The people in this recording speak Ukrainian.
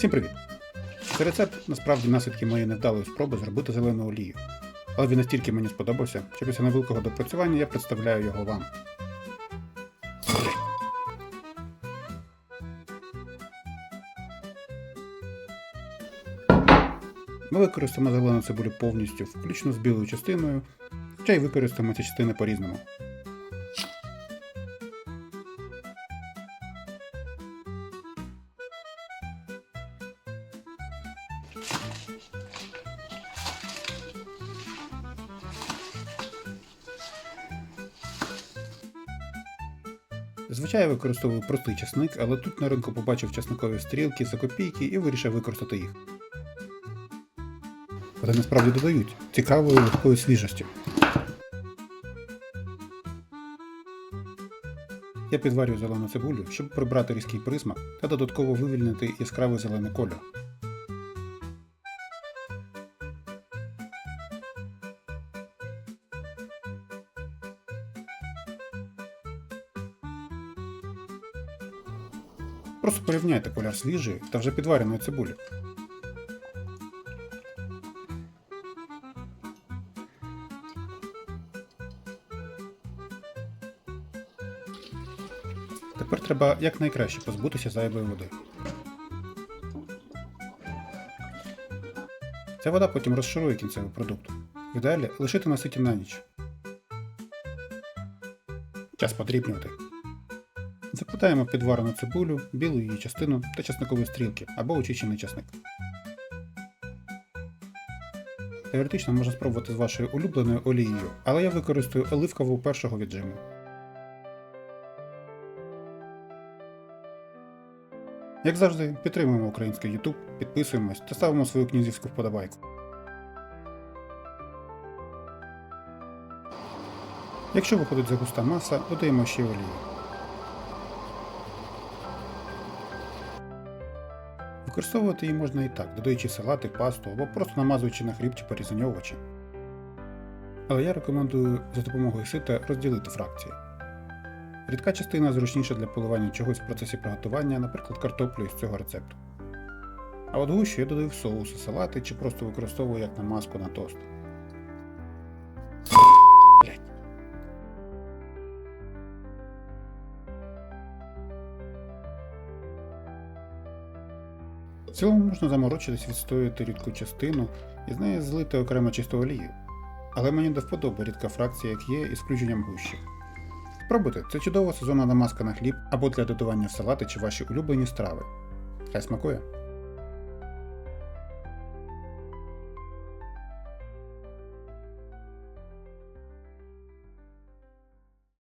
Всім привіт! Цей рецепт насправді наслідки моєї невдалої спроби зробити зелену олію. Але він настільки мені сподобався, що після невеликого допрацювання я представляю його вам. Ми використаємо зелену цибулю повністю, включно з білою частиною, хоча й використаємо ці частини по-різному. Зазвичай я використовую простий часник, але тут на ринку побачив часникові стрілки за копійки і вирішив використати їх. Вони насправді додають цікавої легкої свіжості. Я підварюю зелену цибулю, щоб прибрати різкий присмак та додатково вивільнити яскравий зелений кольор. Просто порівняйте колір свіжої та вже підвареної цибулі. Тепер треба якнайкраще позбутися зайвої води. Ця вода потім розшарує кінцевий продукт. В ідеалі лишити на ситі на ніч. Час подрібнювати. Закладаємо підварену цибулю, білу її частину та часникові стрілки або очищений часник. Теоретично можна спробувати з вашою улюбленою олією, але я використаю оливкову першого віджиму. Як завжди, підтримуємо український YouTube, підписуємось та ставимо свою князівську вподобайку. Якщо виходить загуста маса, додаємо ще олію. Використовувати її можна і так, додаючи салати, пасту або просто намазуючи на хліб чи порізані. Але я рекомендую за допомогою сита розділити фракції. Рідка частина зручніша для поливання чогось в процесі приготування, наприклад, картоплю із цього рецепту. А от гущу я додаю в соуси, салати чи просто використовую як намазку на тост. В цілому можна заморочитись відстояти рідку частину і з неї злити окремо чисту олію. Але мені до вподоби рідка фракція, як є, із включенням гущі. Спробуйте, це чудова сезонна намазка на хліб або для додавання в салати чи ваші улюблені страви. Хай смакує!